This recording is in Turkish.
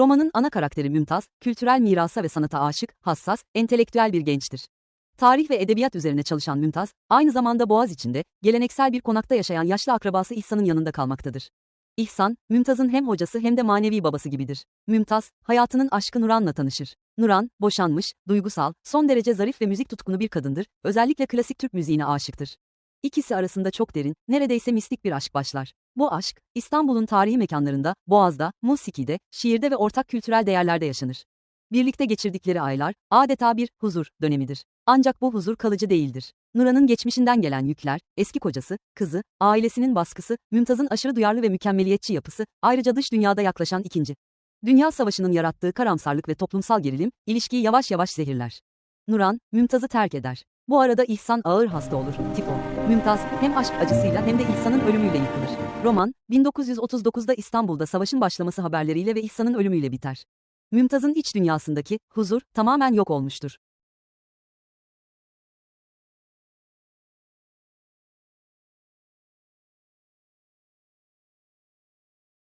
Romanın ana karakteri Mümtaz, kültürel mirasa ve sanata aşık, hassas, entelektüel bir gençtir. Tarih ve edebiyat üzerine çalışan Mümtaz, aynı zamanda Boğaz içinde, geleneksel bir konakta yaşayan yaşlı akrabası İhsan'ın yanında kalmaktadır. İhsan, Mümtaz'ın hem hocası hem de manevi babası gibidir. Mümtaz, hayatının aşkı Nuran'la tanışır. Nuran, boşanmış, duygusal, son derece zarif ve müzik tutkunu bir kadındır, özellikle klasik Türk müziğine aşıktır. İkisi arasında çok derin, neredeyse mistik bir aşk başlar. Bu aşk, İstanbul'un tarihi mekanlarında, Boğaz'da, musikide, şiirde ve ortak kültürel değerlerde yaşanır. Birlikte geçirdikleri aylar, adeta bir huzur dönemidir. Ancak bu huzur kalıcı değildir. Nura'nın geçmişinden gelen yükler, eski kocası, kızı, ailesinin baskısı, Mümtaz'ın aşırı duyarlı ve mükemmeliyetçi yapısı, ayrıca dış dünyada yaklaşan ikinci. Dünya Savaşı'nın yarattığı karamsarlık ve toplumsal gerilim, ilişkiyi yavaş yavaş zehirler. Nuran, Mümtaz'ı terk eder. Bu arada İhsan ağır hasta olur, tifo. Mümtaz, hem aşk acısıyla hem de İhsan'ın ölümüyle yıkılır. Roman, 1939'da İstanbul'da savaşın başlaması haberleriyle ve İhsan'ın ölümüyle biter. Mümtaz'ın iç dünyasındaki huzur tamamen yok olmuştur.